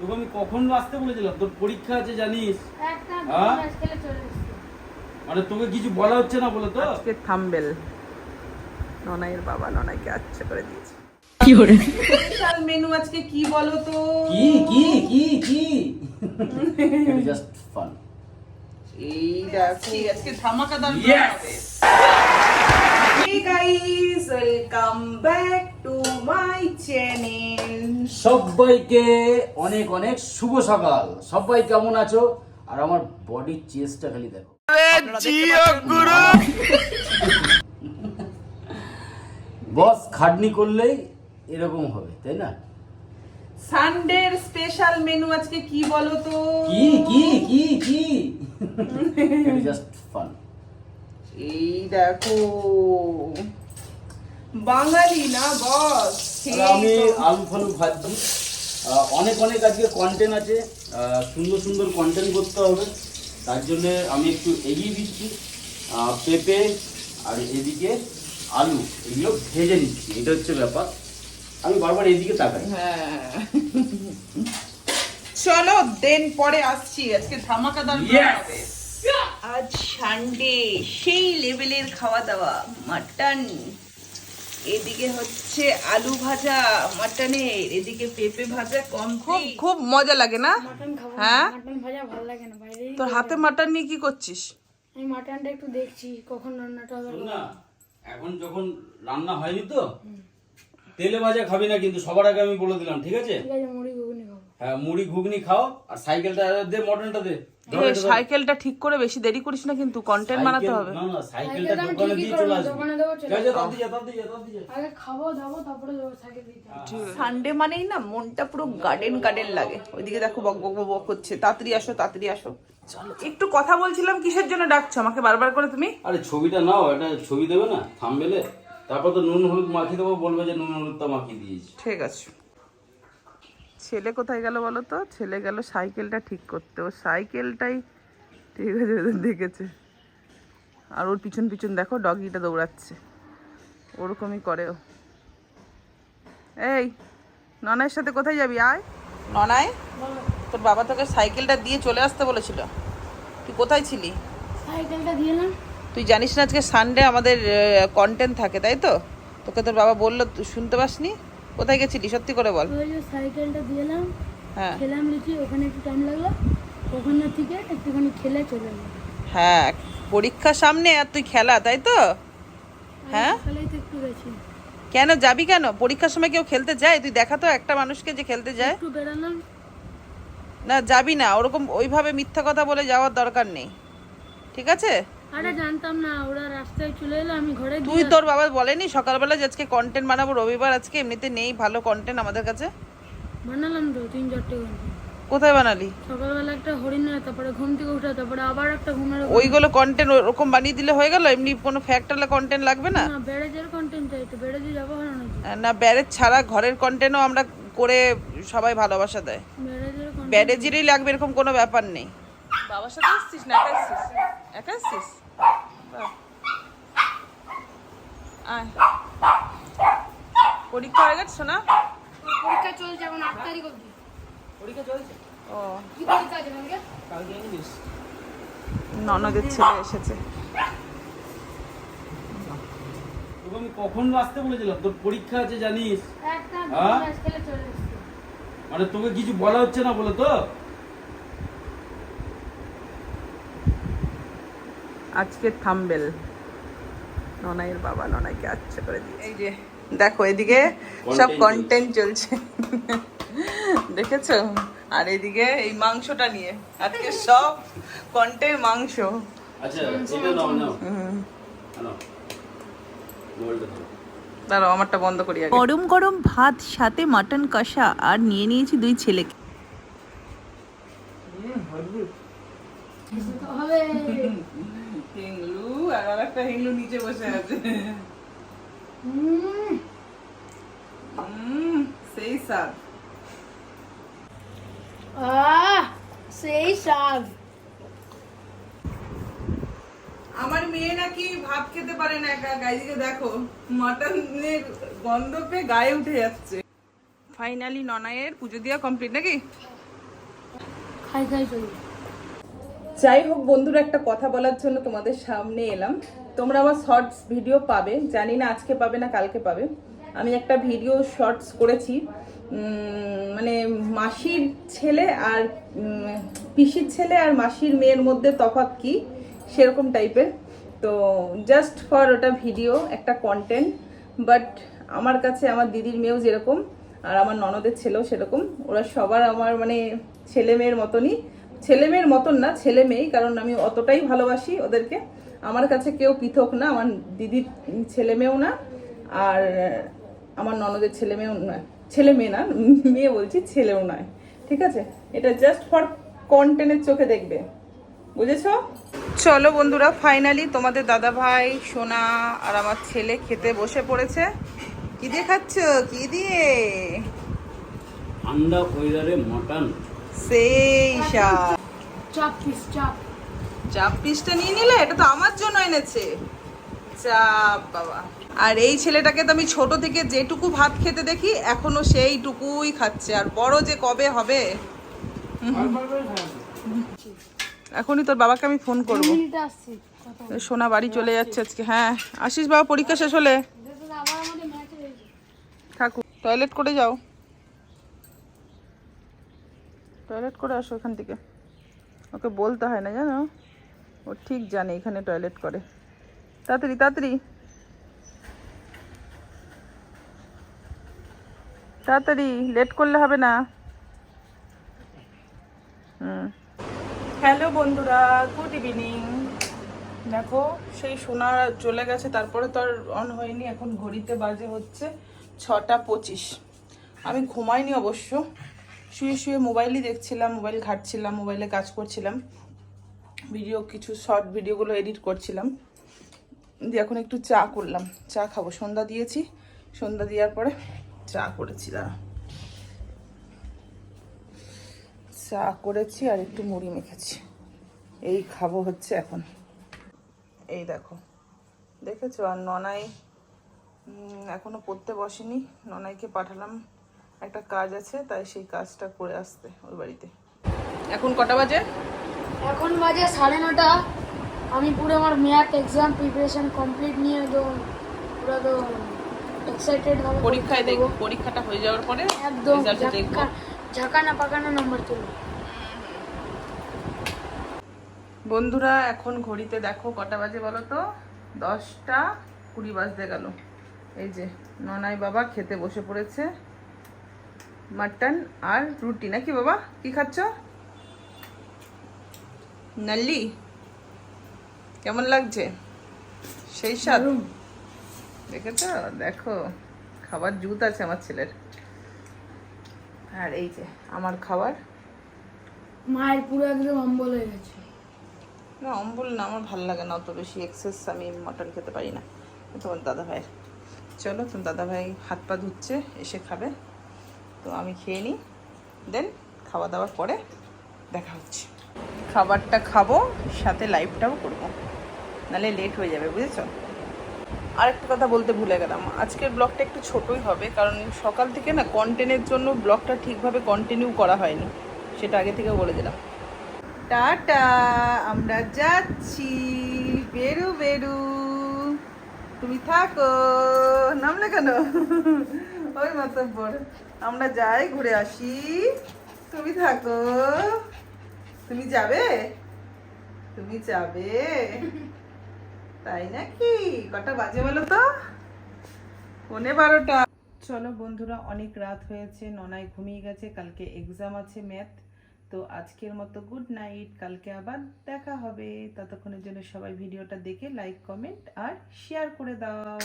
তোকে আমি কখন আসতে বলেছিলাম? তোর পরীক্ষা আছে জানিস? একটা হ্যাঁ? মানে তোকে কিছু বলা হচ্ছে না বলে তো? আজকে থাম্বেল। ননাইয়ের বাবা ননাইকে আচ্ছা করে দিয়েছে। স্পেশাল মেনু আজকে কি বলো তো? কি কি কি কি? জাস্ট ফান এই দেখো আজকে ধামাকাদার Yes! Hey guys welcome back to my channel সবাইকে অনেক অনেক শুভ সকাল। সবাই কেমন আছো? আর আমার বডির চেস্টটা খালি দেখো। বস খাটনি করলেই এরকম হবে তাই না? সানডের স্পেশাল মেনু আজকে কি বলো তো? কি কি কি কি? জাস্ট ফান এই দেখো। বাঙালি না বস? আমি আলু ফালু ভাজছি। অনেক অনেক আজকে কন্টেন্ট আছে। সুন্দর সুন্দর কন্টেন্ট করতে হবে। তার জন্য আমি একটু এগিয়ে দিচ্ছি। পেঁপে আর এদিকে আলু এগুলো ভেজে নিচ্ছি। এটা হচ্ছে ব্যাপার। আমি বারবার এদিকে তাকাই। হ্যাঁ। চলো দেন পরে আসছি। আজকে ধামাকাদার। আজ সানডে সেই লেভেলের খাওয়া দাওয়া মাটন এদিকে হচ্ছে আলু ভাজা মাটনের এদিকে পেঁপে ভাজা কম খুব খুব মজা লাগে না? হ্যাঁ? মাটন ভাজা ভালো লাগে না বাইরে তোর হাতে মাটন নিয়ে কি করছিস? আমি মাটনটা একটু দেখছি কখন রান্নাটা হবে। না এখন যখন রান্না হয়নি তো তেলে ভাজা খাবি না কিন্তু সবার আগে আমি বলে দিলাম ঠিক আছে? ঠিক আছে হ্যাঁ মুড়ি ঘুগনি খাও আর সাইকেলটা দে মটনটা দে। সাইকেলটা ঠিক করে বেশি দেরি করিস না কিন্তু কন্টেন্ট বানাতে হবে। না না সাইকেলটা দোকানে দিয়ে চলে আসবি। দোকানে দেবো, চলে ঠিক আছে তাড়াতাড়ি যা তাড়াতাড়ি যা তাড়াতাড়ি যা। আগে খাব দাবো তারপরে যাব সাইকেল দিতে সানডে মানেই না মনটা পুরো গার্ডেন গার্ডেন লাগে। ওইদিকে দেখো বক বক বক বক করছে তাড়াতাড়ি আসো তাড়াতাড়ি আসো। চলো। একটু কথা বলছিলাম কিসের জন্য ডাকছো? আমাকে বারবার করে তুমি? আরে ছবিটা নাও এটা ছবি দেবে না থামবেলে তারপর তো নুন হলুদ মাখিয়ে দেবো বলবে যে নুন হলুদটা মাখিয়ে দিয়েছি। ঠিক আছে। ছেলে কোথায় গেল বলো তো? ছেলে গেল সাইকেলটা ঠিক করতে। ও সাইকেলটাই ঠিক আছে ওদের দেখেছে। আর ওর পিছন পিছন দেখো ডগিটা দৌড়াচ্ছে। ওরকমই করে ও। এই ননায়ের সাথে কোথায় যাবি? আয়। ননায় তোর বাবা তোকে সাইকেলটা দিয়ে চলে আসতে বলেছিল। তুই কোথায় ছিলি? সাইকেলটা দিয়ে এলাম। তুই জানিস না আজকে সানডে আমাদের কন্টেন্ট থাকে তাই তো? তোকে তোর বাবা বলল তুই শুনতে পাসনি? কোথায় গেছিলি? সত্যি করে বল। ওই যে সাইকেলটা দিয়ে এলাম হ্যাঁ। খেলাম লিচি ওখানে একটু টাইম লাগল। ওখানে থেকে একটুখানি খেলে চলে এলাম। হ্যাঁ পরীক্ষা সামনে আর তুই খেলা তাই তো? হ্যাঁ? কেন যাবি কেন? পরীক্ষার সময় কেউ খেলতে যায়? তুই দেখা তো একটা মানুষকে যে খেলতে যায়। না যাবি না। ওরকম ওইভাবে মিথ্যা কথা বলে যাওয়ার দরকার নেই। ঠিক আছে? আরে জানতাম না ওরা রাস্তায় চলে এলো আমি ঘরে তুই তোর বাবা বলেনি সকালবেলা যে আজকে কন্টেন্ট বানাবো রবিবার আজকে এমনিতে নেই ভালো কন্টেন্ট আমাদের কাছে? বানালাম তো তিন চারটে কোথায় বানালি? সকালবেলা একটা হরিণের তারপরে ঘুম থেকে উঠে তারপরে আবার একটা ঘুমের ওইগুলো কন্টেন্ট ওরকম বানিয়ে দিলে হয়ে গেল? এমনি কোনো ফ্যাক্টরলা কন্টেন্ট লাগবে না? না বেড়েজের কন্টেন্ট চাই তো বেড়েজে যাব না না ব্যারেজ ছাড়া ঘরের কন্টেন্টও আমরা করে সবাই ভালোবাসা দেয়। ব্যারেজেরই লাগবে এরকম কোনো ব্যাপার নেই। বাবার সাথে এসছিস না একা এসছিস? একা এসছিস। পরীক্ষা হয়ে গেছে না পরীক্ষা চলছে এখন আট তারিখ অবধি। পরীক্ষা চলছে? ও। কি পরীক্ষা আছে কালকে কালকে ইংলিশ। ননদের ছেলে এসেছে। তোকে আমি কখন আসতে বলেছিলাম? তোর পরীক্ষা আছে জানিস? একটা হ্যাঁ? মানে তোকে কিছু বলা হচ্ছে না বলে তো? আজকে থাম্বেল। ননাইয়ের বাবা ননাইকে আচ্ছা করে দিয়ে এই যে দেখো এদিকে সব কন্টেন্ট চলছে। দেখেছ? আর এদিকে এই মাংসটা নিয়ে। আজকে সব কন্টেন্ট মাংস। আচ্ছা। দাঁড়াও আমারটা বন্ধ করি আগে। গরম গরম ভাত সাথে মাটন কষা আর নিয়ে নিয়েছি দুই ছেলেকে হবে হিংলু আর আর একটা হিংলু নিচে বসে আছে। সেই স্বাদ। সেই স্বাদ। আমার মেয়ে নাকি ভাত খেতে পারে না একা। গাইদিকে দেখো মাটনের গন্ধ পেয়ে গায়ে উঠে যাচ্ছে। ফাইনালি ননায়ের পুজো দেওয়া কমপ্লিট নাকি? খাই খাই যাই হোক বন্ধুরা, একটা কথা বলার জন্য তোমাদের সামনে এলাম। তোমরা আমার শর্টস ভিডিও পাবে, জানি না আজকে পাবে না কালকে পাবে। আমি একটা ভিডিও শর্টস করেছি। মানে মাসির ছেলে আর পিসির ছেলে আর মাসির মেয়ের মধ্যে তফাৎ কি, সেরকম টাইপের তো জাস্ট ফর ওটা ভিডিও একটা কন্টেন্ট বাট আমার কাছে আমার দিদির মেয়েও যেরকম, আর আমার ননদের ছেলেও সেরকম। ওরা সবার আমার মানে ছেলে মেয়ের মতনই। ছেলে মেয়ের মতন না, ছেলে মেয়েই, কারণ আমি অতটাই ভালোবাসি ওদেরকে। আমার কাছে কেউ পৃথক না, আমার দিদির ছেলে মেয়েও না, আর আমার ননদের ছেলে মেয়েও নয় ছেলে মেয়ে না, মেয়ে বলছি ছেলেও নয়, ঠিক আছে? এটা জাস্ট ফর কন্টেন্টের চোখে দেখবে, বুঝেছ? চলো বন্ধুরা ফাইনালি তোমাদের দাদা ভাই সোনা আর আমার ছেলে খেতে বসে পড়েছে। কি দিয়ে খাচ্ছ? কি দিয়ে? ঠান্ডা ওয়েদারে মটন সেই স্বাদ চাপ পিস চাপ। চাপ পিসটা নিয়ে নিলে? এটা তো আমার জন্য এনেছে। চাপ বাবা। আর এই ছেলেটাকে তো আমি ছোট থেকে যেটুকু ভাত খেতে দেখি এখনও সেইটুকুই খাচ্ছে। আর বড় যে কবে হবে? এখনই তোর বাবাকে আমি ফোন করব। সোনা বাড়ি চলে যাচ্ছে আজকে। হ্যাঁ আসিস বাবা পরীক্ষা শেষ হলে। থাকুক। টয়লেট করে যাও। টয়লেট করে আসো এখান থেকে। ওকে বলতে হয় না, জানো? ও ঠিক জানে এখানে টয়লেট করে। তাড়াতাড়ি তাড়াতাড়ি। তাড়াতাড়ি, লেট করলে হবে না। হুম। হ্যালো বন্ধুরা, গুড ইভিনিং। দেখো, সেই সোনা চলে গেছে, তারপরে তো আর অন হয়নি, এখন ঘড়িতে বাজে হচ্ছে ছটা পঁচিশ। আমি ঘুমাইনি অবশ্য। শুয়ে শুয়ে মোবাইলই দেখছিলাম মোবাইল ঘাটছিলাম মোবাইলে কাজ করছিলাম। ভিডিও কিছু শর্ট ভিডিওগুলো এডিট করছিলাম। দিয়ে এখন একটু চা করলাম। চা খাব। সন্ধ্যা দিয়েছি। সন্ধ্যা দেওয়ার পরে চা করেছি দাঁড়া। চা করেছি আর একটু মুড়ি মেখেছি। এই খাব হচ্ছে এখন। এই দেখো। দেখেছ? আর ননাই উম, এখনও পড়তে বসেনি। ননাইকে পাঠালাম। একটা কাজ আছে তাই সেই কাজটা করে আসতে ওই বাড়িতে। এখন কটা বাজে? এখন বাজে সাড়ে নটা। আমি পুরো আমার ম্যাথ এক্সাম প্রিপারেশন কমপ্লিট নিয়ে একদম পুরো তো এক্সাইটেড হবে। পরীক্ষায় দেখব পরীক্ষাটা হয়ে যাওয়ার পরে একদম ঝাঁকানা পাকানো নম্বর তুলবো বন্ধুরা এখন ঘড়িতে দেখো কটা বাজে বলো তো? দশটা কুড়ি বাজতে গেল। এই যে ননাই বাবা খেতে বসে পড়েছে। মাটন আর রুটি। নাকি বাবা? কি খাচ্ছ? নাল্লি। কেমন লাগছে? সেই স্বাদ। দেখেছ? দেখো খাবার জুত আছে আমার ছেলের। আর এই যে আমার খাবার। মায়ের পুরো একদম অম্বল হয়ে গেছে। না অম্বল না আমার ভালো লাগে না অত বেশি। এক্সেস আমি মটন খেতে পারি না। তোমার দাদা ভাইয়ের চলো তোমার দাদা ভাই হাত পা ধুচ্ছে এসে খাবে। তো আমি খেয়ে নিই, দেন খাওয়া দাওয়ার পরে দেখা হচ্ছে। খাবারটা খাব, সাথে লাইভটাও করব। নাহলে লেট হয়ে যাবে, বুঝেছ? আরেকটা কথা বলতে ভুলে গেলাম, আজকের ব্লগটা একটু ছোটই হবে, কারণ সকাল থেকে না কন্টেন্টের জন্য ব্লগটা ঠিকভাবে কন্টিনিউ করা হয়নি, সেটা আগে থেকে বলে দিলাম। টাটা, আমরা যাচ্ছি। বেরু বেরু। তুমি থাকো। নামলে কেন? ওই মাতব্বর আমরা যাই, ঘুরে আসি। তুমি থাকো। তুমি যাবে? তুমি যাবে। তাই নাকি? কটা বাজে বলো তো? পনে বারোটা। চলো বন্ধুরা, অনেক রাত হয়েছে ননায় ঘুমিয়ে গেছে, কালকে এক্সাম আছে ম্যাথ তো আজকের মতো গুড নাইট কালকে আবার দেখা হবে। ততক্ষণের জন্য সবাই ভিডিওটা দেখে লাইক কমেন্ট আর শেয়ার করে দাও।